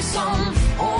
Some.